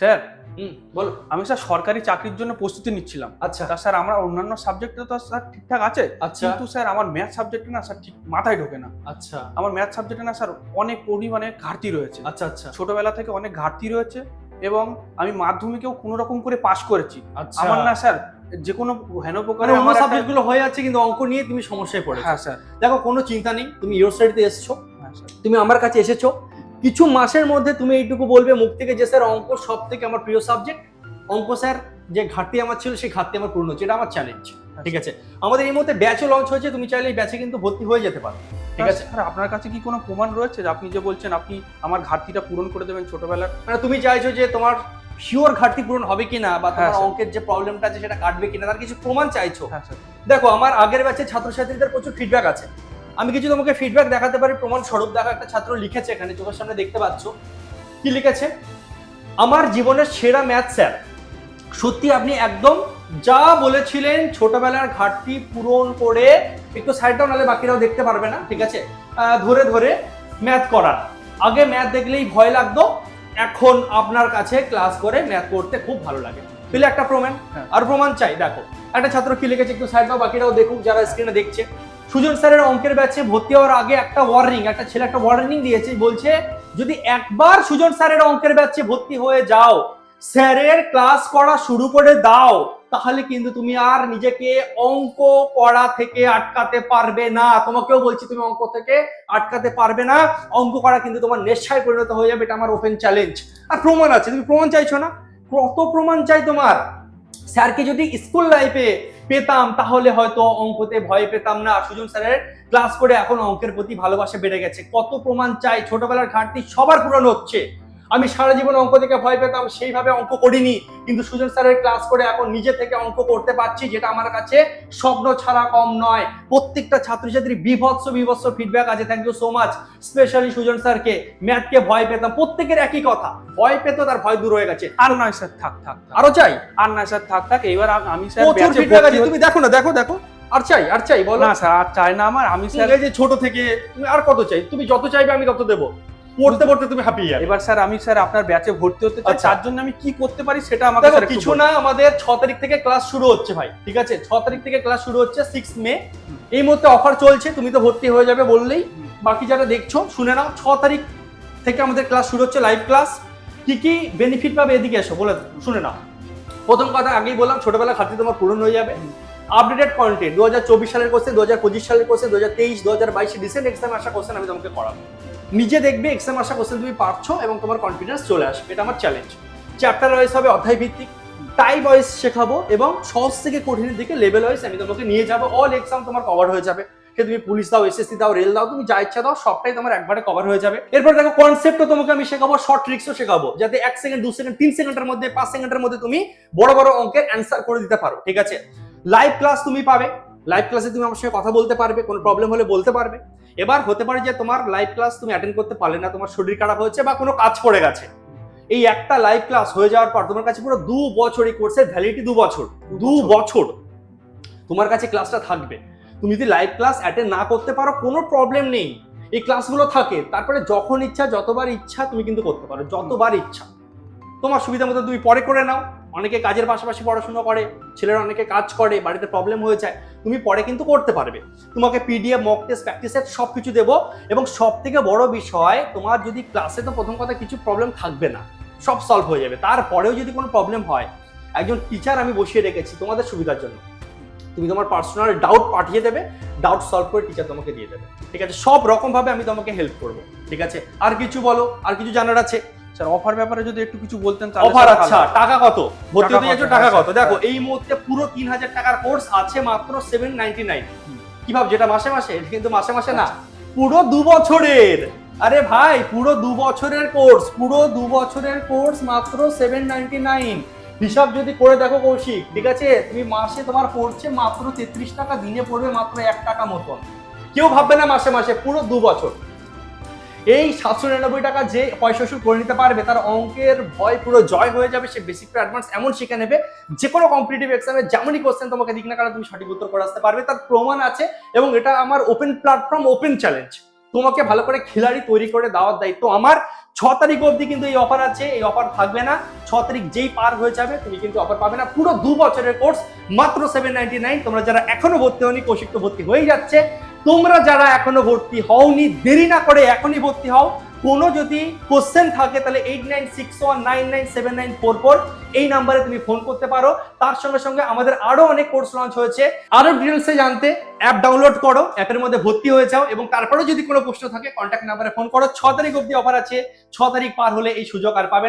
Sir হুম বলো। আমি sir সরকারি চাকরির জন্য প্রস্তুতি নিচ্ছিলাম। আচ্ছা। তা স্যার আমার অন্যান্য সাবজেক্টে তো স্যার ঠিকঠাক আছে আচ্ছা। কিন্তু স্যার আমার ম্যাথ সাবজেক্টে না স্যার ঠিক মাথায় ঢোকে না। আচ্ছা। আমার ম্যাথ সাবজেক্টে না স্যার অনেক পরিমাণে ঘাটতি রয়েছে। আচ্ছা আচ্ছা। ছোটবেলা থেকে অনেক ঘাটতি রয়েছে এবং আমি মাধ্যমিকেও কোনো রকম করে পাশ করেছি। আচ্ছা। আমার না স্যার যে কোনো হেন মানে প্রকারে অন্য আমার একটা- সাবজেক্টগুলো হয়ে যাচ্ছে কিন্তু অঙ্ক নিয়ে তুমি সমস্যায় পড়ে হ্যাঁ স্যার। দেখো কোনো চিন্তা নেই তুমি ইউর সাইডতে এসছো। হ্যাঁ তুমি আমার কাছে এসেছ। কিছু মাসের মধ্যে তুমি এইটুকু বলবে মুখ থেকে যে স্যার অঙ্ক সব থেকে আমার প্রিয় সাবজেক্ট? অঙ্ক স্যার যে ঘাটতি আমার ছিল সেই ঘাটতি আমার পূর্ণ হচ্ছে এটা আমার চ্যালেঞ্জ ঠিক আছে? আমাদের এই মুহূর্তে ব্যাচও লঞ্চ হয়েছে তুমি চাইলে এই ব্যাচে কিন্তু ভর্তি হয়ে যেতে পারো। ঠিক আছে? স্যার আপনার কাছে কি কোনো প্রমাণ রয়েছে? যে আপনি যে বলছেন আপনি আমার ঘাটতিটা পূরণ করে দেবেন ছোটবেলার? মানে তুমি চাইছো যে তোমার শিওর ঘাটতি পূরণ হবে কিনা বা তোমার হ্যাঁ, অঙ্কের যে প্রবলেমটা আছে সেটা কাটবে কিনা তার কিছু প্রমাণ চাইছো? হ্যাঁ দেখো আমার আগের ব্যাচে ছাত্রছাত্রীদের প্রচুর ফিডব্যাক আছে। আমি কিছু তোমাকে ফিডব্যাক দেখাতে পারি? প্রমাণ স্বরূপ দেখো একটা ছাত্র লিখেছে এখানে চোখের সামনে দেখতে পাচ্ছ। কি লিখেছে? আমার জীবনের সেরা ম্যাথ স্যার সত্যি আপনি একদম যা বলেছিলেন ছোটবেলার ঘাটতি পূরণ করে একটু সাইড ডাউন নাহলে বাকিরাও দেখতে পারবে না ঠিক আছে? ধরে ধরে ম্যাথ করার আগে ম্যাথ দেখলেই ভয় লাগতো এখন আপনার কাছে ক্লাস করে ম্যাথ করতে খুব ভালো লাগে। পেলে একটা প্রমাণ হ্যাঁ। আর প্রমাণ চাই দেখো। একটা ছাত্র কি লিখেছে একটু সাইড দাও বাকিরাও দেখুক যারা স্ক্রিনে দেখছে। সুজন স্যারের অঙ্কের ব্যাচে ভর্তি হওয়ার আগে একটা ওয়ার্নিং একটা ছেলে একটা ওয়ার্নিং দিয়েছে, বলছে, যদি একবার সুজন স্যারের অঙ্কের ব্যাচে ভর্তি হয়ে যাও, স্যারের ক্লাস করা শুরু করে দাও, তাহলে কিন্তু তুমি আর নিজেকে অঙ্ক করা থেকে আটকাতে পারবে না। তোমাকেও বলছি তুমি অঙ্ক থেকে আটকাতে পারবে না। অঙ্ক করা কিন্তু তোমার নেশায় পরিণত হয়ে যাবে, এটা আমার ওপেন চ্যালেঞ্জ আর প্রমাণ আছে, তুমি প্রমাণ চাইছো না? কত প্রমাণ চাই তোমার? স্যারকে যদি স্কুল লাইফে পেতাম, তাহলে হয়তো অঙ্কতে ভয় পেতাম না। সুজন স্যারের ক্লাস করে এখন অঙ্কের প্রতি ভালোবাসা বেড়ে গেছে। কত প্রমাণ চাই? ছোটবেলার ঘাটতি সবার পূরণ হচ্ছে। আমি সারা জীবন অঙ্ক থেকে ভয় পেতাম সেইভাবে অঙ্ক করিনি। কিন্তু সুজন স্যারের ক্লাস করে এখন নিজে থেকে অঙ্ক করতে পারছি যেটা আমার কাছে স্বপ্ন ছাড়া কম নয়। প্রত্যেকটা ছাত্রছাত্রী বিভৎস বিভৎস ফিডব্যাক আছে। Thank you so much specially Sujan স্যারকে। ম্যাথকে ভয় পেতাম প্রত্যেকের একই কথা। ভয় পেত তার ভয় দূর হয়ে গেছে। আর নয় স্যার থাক থাক। আরও চাই? আর নয় স্যার থাক থাক এইবার আম- স্যার ফিডব্যাক আছে। তুমি দেখো না দেখো দেখো। আর চাই আর চাই বলো। না স্যার আর চাই না আমার আমি স্যার এই যে ছোট থেকে তুমি আর কত চাই? তুমি যত চাইবে আমি তত দেবো। পড়তে পড়তে তুমি হ্যাপি যাবে। এবার স্যার আমি স্যার আপনার ব্যাচে ভর্তি হতে চাই আচ্ছা। তার জন্য আমি কি করতে পারি সেটা আমাকে স্যার কিছু না আমাদের ছ তারিখ থেকে ক্লাস শুরু হচ্ছে ভাই ঠিক আছে? ছ তারিখ থেকে ক্লাস শুরু হচ্ছে সিক্স মে এই মুহূর্তে অফার চলছে তুমি তো ভর্তি হয়ে যাবে বললেই। বাকি যারা দেখছ শুনে নাও ছ তারিখ থেকে আমাদের ক্লাস শুরু হচ্ছে লাইভ ক্লাস কি কি বেনিফিট পাবে এদিকে এসো বলে শুনে নাও। প্রথম কথা আগেই বললাম ছোটবেলা খাতি তোমার পূরণ হয়ে যাবে। আপডেটেড কন্টেন্ট দু হাজার চব্বিশ সালের কোশ্চেন দু হাজার পঁচিশ সালের কোশ্চেন দু হাজার তেইশ দু হাজার বাইশে রিসেন্ট এক্সাম আসা কোশ্চেন আমি তোমাকে করাবো। নিজে দেখবে এক্সাম আসা কোশ্চেন তুমি পারছ এবং তোমার কনফিডেন্স চলে আসবে। এটা আমার চ্যালেঞ্জ চ্যাপ্টার ওয়াইজ হবে অধ্যায় ভিত্তিক। টাইপ ওয়াইজ শেখাবো এবং সহজ থেকে কঠিনের দিকে লেভেল ওয়াইজ আমি তোমাকে নিয়ে যাব। অল এক্সাম তোমার কভার হয়ে যাবে। সে তুমি পুলিশ দাও এসএসসি দাও রেল দাও, তুমি যা ইচ্ছা দাও, সবটাই তোমার একবারে কভার হয়ে যাবে। এরপর দেখো কনসেপ্টও তোমাকে আমি শেখাবো শর্ট ট্রিক্সও শেখাবো। যাতে এক সেকেন্ড দু সেকেন্ড তিন সেকেন্ডের মধ্যে, পাঁচ সেকেন্ডের মধ্যে তুমি বড় বড় অঙ্কের অ্যান্সার করে দিতে পারো। ঠিক আছে? লাইভ ক্লাস তুমি পাবে। লাইভ ক্লাসে তুমি আমার সঙ্গে কথা বলতে পারবে কোনো প্রবলেম হলে বলতে পারবে। এবার হতে পারে যে তোমার লাইভ ক্লাস তুমি অ্যাটেন্ড করতে পারলে না তোমার শরীর খারাপ হয়েছে বা কোনো কাজ পড়ে গেছে। এই একটা লাইভ ক্লাস হয়ে যাওয়ার পর তোমার কাছে পুরো দু বছর এই কোর্সের ভ্যালিডিটি দু বছর দু বছর। তোমার কাছে ক্লাসটা থাকবে। তুমি যদি লাইভ ক্লাস অ্যাটেন্ড না করতে পারো কোনো প্রবলেম নেই। এই ক্লাসগুলো থাকে তারপরে যখন ইচ্ছা যতবার ইচ্ছা তুমি কিন্তু করতে পারো যতবার ইচ্ছা। তোমার সুবিধা মতো তুমি পরে করে নাও। অনেকে কাজের পাশাপাশি পড়াশোনা করে, ছেলেরা অনেকে কাজ করে, বাড়িতে প্রবলেম হয়ে যায়, তুমি পরে কিন্তু করতে পারবে। তোমাকে PDF mock test practice set সব কিছু দেবো এবং সব থেকে বড় বিষয়, তোমার যদি ক্লাসে তো প্রথম কথা কিছু প্রবলেম থাকবে না, সব সলভ হয়ে যাবে। তারপরেও যদি কোনো প্রবলেম হয়, একজন টিচার আমি বসিয়ে রেখেছি তোমাদের সুবিধার জন্য। তুমি তোমার পার্সোনাল ডাউট পাঠিয়ে দেবে ডাউট সলভ করে টিচার তোমাকে দিয়ে দেবে। ঠিক আছে? সব রকমভাবে আমি তোমাকে হেল্প করব। ঠিক আছে? আর কিছু বলো? আর কিছু জানার আছে? স্যার অফার ব্যাপারে যদি একটু কিছু বলতেন তাহলে অফার আচ্ছা টাকা কত? ভর্তি হতে যাচ্ছ টাকা কত? দেখো হ্যাঁ। এই মুহূর্তে পুরো তিন হাজার টাকার কোর্স আছে মাত্র সেভেন নাইনটি নাইন হুম। কি ভাব যেটা মাসে মাসে কিন্তু মাসে মাসে না। পুরো দু বছরের। আরে ভাই পুরো দু বছরের কোর্স পুরো দু বছরের কোর্স মাত্র সেভেন নাইনটি নাইন হিসাব যদি করে দেখো কৌশিক ঠিক আছে? তুমি মাসে তোমার পড়ছে মাত্র তেত্রিশ টাকা দিনে পড়বে মাত্র এক টাকা মতন। কেউ ভাববে না মাসে মাসে পুরো দু বছর। এই সাতশো নিরানব্বই টাকা যে পয়সা শুরু করে নিতে পারবে, তার অঙ্কের ভয় পুরো জয় হয়ে যাবে, সে বেসিক অ্যাডভান্স এমন শিখে নেবে যে কোনো কম্পিটিটিভ এক্সামে যেমনই কোশ্চেন তোমাকে দিক না কেন, তুমি সঠিক উত্তর করে আসতে পারবে। তার প্রমাণ আছে এবং এটা আমার ওপেন প্ল্যাটফর্ম ওপেন চ্যালেঞ্জ তোমাকে ভালো করে খিলাড়ি তৈরি করে দেওয়ার দায়িত্ব আমার। ছ তারিখ অবধি কিন্তু এই অফার আছে, এই অফার থাকবে না। ছ তারিখ যেই পার হয়ে যাবে, তুমি কিন্তু অফার পাবে না। পুরো দু বছরের কোর্স মাত্র সেভেন নাইনটি নাইন তোমরা যারা এখনও ভর্তি হওনি কৌশিক ভর্তি হয়ে যাচ্ছে। তোমরা যারা এখনও ভর্তি হওনি, দেরি না করে এখনই ভর্তি হও। কোনো যদি কোশ্চেন থাকে, তাহলে eight nine six one nine nine seven nine four four এই নাম্বারে তুমি ফোন করতে পারো। তার সঙ্গে সঙ্গে আমাদের আরও অনেক কোর্স লঞ্চ হয়েছে। আরও ডিটেলসে জানতে অ্যাপ ডাউনলোড করো অ্যাপের মধ্যে ভর্তি হয়ে যাও এবং তারপরেও যদি কোনো প্রশ্ন থাকে কন্ট্যাক্ট নাম্বারে ফোন করো। ছ তারিখ অবধি অফার আছে, ছ তারিখ পার হলে এই সুযোগ আর পাবে না।